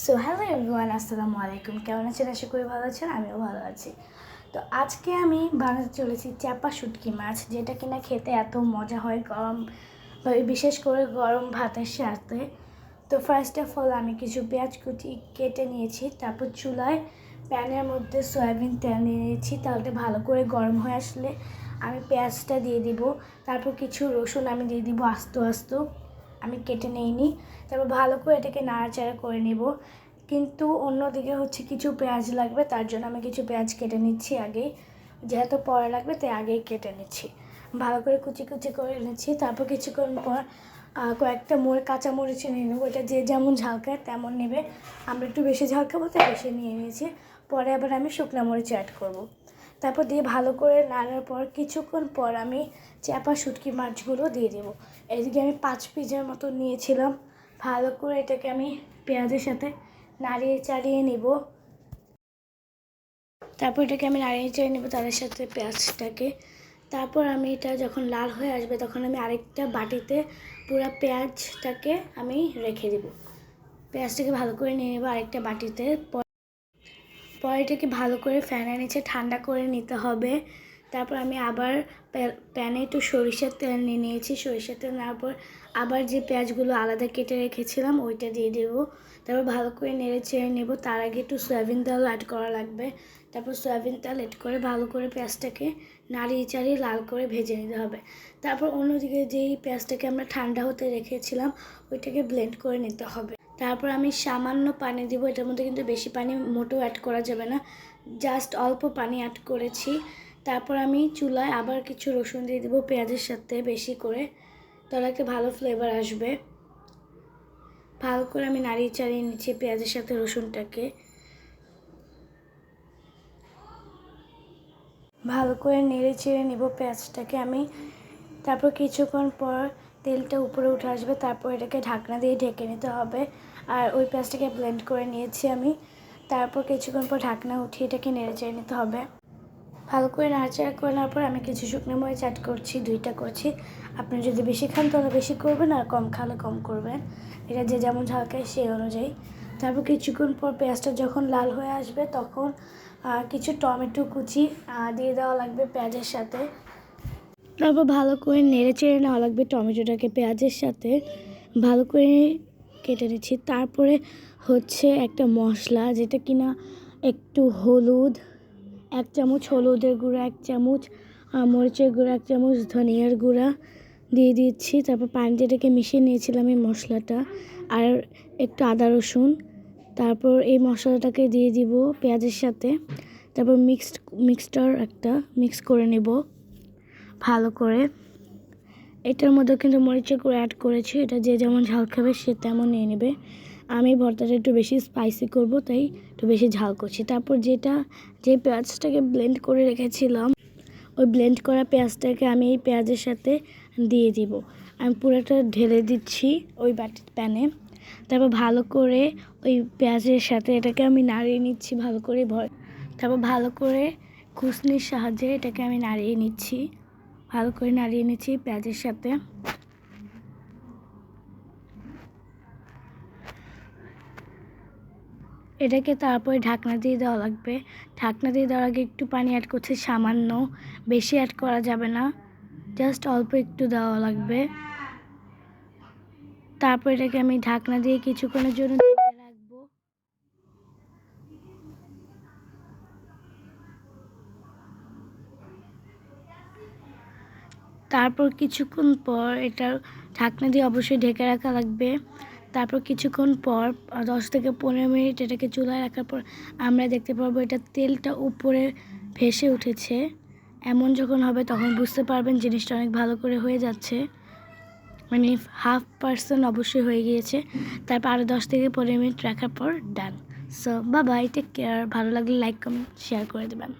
So hello everyone, আসসালামু আলাইকুম। কেমন আছেন? আশা করি ভালো আছেন, আমিও ভালো আছি। তো আজকে আমি বানাতে চলেছি চাপা শুটকি মাছ, যেটা কিনা খেতে এত মজা হয় গরম বিশেষ করে গরম ভাতের সাথে। তো ফার্স্ট অফ অল আমি কিছু পেঁয়াজ কুচি কেটে নিয়েছি, তারপর চুলায় প্যানের মধ্যে সয়াবিন তেল নিয়ে নিয়েছি, তাহলে ভালো করে গরম হয়ে আসলে আমি পেঁয়াজটা দিয়ে দিব, তারপর কিছু রসুন আমি দিয়ে দিব আস্ত আস্ত। আমি কেটে নেইনি। তারপর ভালো করে এটাকে নাড়াচাড়া করে নেব। কিন্তু অন্যদিকে হচ্ছে কিছু পেঁয়াজ লাগবে, তার জন্য আমি কিছু পেঁয়াজ কেটে নিচ্ছি আগেই যেহেতু পরে লাগবে, তাই আগেই কেটে নিচ্ছি। ভালো করে কুচি কুচি করে নিচ্ছি। তারপর কিছুক্ষণ পর কয়েকটা মোড় কাঁচা মরিচ নিয়ে নেব। এটা যে যেমন ঝাল খায় তেমন নেবে। আমরা একটু বেশি ঝাল খাব, তাই বেশি নিয়ে নিয়েছি। পরে আবার আমি শুকনো মরিচ অ্যাড করব। তারপর দিয়ে ভালো করে নাড়ার পর কিছুক্ষণ পর আমি চাপা শুটকি মাছগুলো দিয়ে দেবো। এদিকে আমি পাঁচ পিসের মতো নিয়েছিলাম। ভালো করে এটাকে আমি পেঁয়াজের সাথে নাড়িয়ে চাড়িয়ে নিব। তারপর এটাকে আমি নাড়িয়ে চাড়িয়ে নেব তাদের সাথে পেঁয়াজটাকে। তারপর আমি এটা যখন লাল হয়ে আসবে তখন আমি আরেকটা বাটিতে পুরো পেঁয়াজটাকে আমি রেখে দেবো। পেঁয়াজটাকে ভালো করে নিয়ে নেব আরেকটা বাটিতে। পরে এটাকে ভালো করে ফ্যানের নিচে ঠান্ডা করে নিতে হবে। তারপর আমি আবার প্যা- প্যানে একটু সরিষার তেল নিয়ে নিয়েছি। সরিষার তেল নেওয়ার পর আবার যে পেঁয়াজগুলো আলাদা কেটে রেখেছিলাম, ওইটা দিয়ে দেবো। তারপর ভালো করে নেড়ে চেড়ে নেব। তার আগে একটু সয়াবিন তেল অ্যাড করা লাগবে। তারপর সয়াবিন তেল অ্যাড করে ভালো করে পেঁয়াজটাকে নাড়িয়ে চাড়িয়ে লাল করে ভেজে নিতে হবে। তারপর অন্যদিকে যেই পেঁয়াজটাকে আমরা ঠান্ডা হতে রেখেছিলাম, ওইটাকে ব্লেন্ড করে নিতে হবে। তারপর আমি সামান্য পানি দিব, এটার মধ্যে কিন্তু বেশি পানি মোটেও অ্যাড করা যাবে না। জাস্ট অল্প পানি অ্যাড করেছি। তারপর আমি চুলায় আবার কিছু রসুন দিয়ে দেবো, পেঁয়াজের সাথে বেশি করে। তাহলে একটা ভালো ফ্লেভার আসবে। ভালো করে আমি নাড়িয়ে চাড়িয়ে নিচ্ছি পেঁয়াজের সাথে রসুনটাকে। ভালো করে নেড়ে চেড়ে নেব পেঁয়াজটাকে আমি। তারপর কিছুক্ষণ পর তেলটা উপরে উঠে আসবে, তারপর এটাকে ঢাকনা দিয়ে ঢেকে নিতে হবে। আর ওই পেঁয়াজটাকে ব্লেন্ড করে নিয়েছি আমি। তারপর কিছুক্ষণ পর ঢাকনা উঠিয়ে এটাকে নেড়ে চেড়ে নিতে হবে। ভালো করে নাড়াচাড়া করে নেওয়ার পর আমি কিছু শুকনো মরিচ অ্যাড করছি, দুইটা করছি। আপনি যদি বেশি খান তাহলে বেশি করবেন আর কম খালে কম করবেন। এটা যে যেমন ঝাল খায় সেই অনুযায়ী। তারপর কিছুক্ষণ পর পেঁয়াজটা যখন লাল হয়ে আসবে তখন কিছু টমেটো কুচি দিয়ে দেওয়া লাগবে পেঁয়াজের সাথে। তারপর ভালো করে নেড়ে চেড়ে নেওয়া লাগবে টমেটোটাকে পেঁয়াজের সাথে। ভালো করে কেটে নিচ্ছি। তারপরে হচ্ছে একটা মশলা, যেটা কিনা একটু হলুদ, এক চামচ হলুদের গুঁড়া, এক চামচ মরিচের গুঁড়া, এক চামচ ধনিয়ার গুঁড়া দিয়ে দিচ্ছি। তারপর পানি যেটাকে মিশিয়ে নিয়েছিলাম এই মশলাটা, আর একটু আদা রসুন। তারপর এই মশলাটাকে দিয়ে দিব পেঁয়াজের সাথে। তারপর মিক্সড মিক্সটার একটা মিক্স করে নেব। ভালো করে। এটার মধ্যে কিন্তু মরিচের গুঁড়ো অ্যাড করেছি। এটা যে যেমন ঝাল খাবে সে তেমন নিয়ে নেবে। আমি ভর্তাটা একটু বেশি স্পাইসি করব, তাই একটু বেশি ঝাল করছি। তারপর যেটা, যে পেঁয়াজটাকে ব্লেন্ড করে রেখেছিলাম, ওই ব্লেন্ড করা পেঁয়াজটাকে আমি এই পেঁয়াজের সাথে দিয়ে দিব। আমি পুরোটা ঢেলে দিচ্ছি ওই বাটির প্যানে। তারপর ভালো করে ওই পেঁয়াজের সাথে এটাকে আমি নাড়িয়ে নিচ্ছি ভালো করে ভর তারপর ভালো করে খুসনির সাহায্যে এটাকে আমি নাড়িয়ে নিচ্ছি। ভালো করে নাড়িয়ে নিচ্ছি পেঁয়াজের সাথে। এটাকে তারপরে ঢাকনা দিয়ে দেওয়া লাগবে। ঢাকনা দিয়ে দেওয়ার আগে একটু পানি অ্যাড করছে, সামান্য। বেশি অ্যাড করা যাবে না। জাস্ট অল্প একটু দেওয়া লাগবে। তারপর এটাকে আমি ঢাকনা দিয়ে কিছুক্ষণের জন্য তারপর কিছুক্ষণ পর এটা ঢাকনা দিয়ে অবশ্যই ঢেকে রাখা লাগবে। তারপর কিছুক্ষণ পর, দশ থেকে পনেরো মিনিট এটাকে চুলায় রাখার পর আমরা দেখতে পারব এটা তেলটা উপরে ভেসে উঠেছে। এমন যখন হবে তখন বুঝতে পারবেন জিনিসটা অনেক ভালো করে হয়ে যাচ্ছে। মানে হাফ পার্সেন্ট অবশ্যই হয়ে গিয়েছে। তারপর আরও দশ থেকে পনেরো মিনিট রাখার পর ডান সো বা বাই টেক কেয়ার ভালো লাগলে লাইক কমেন্ট শেয়ার করে দেবেন।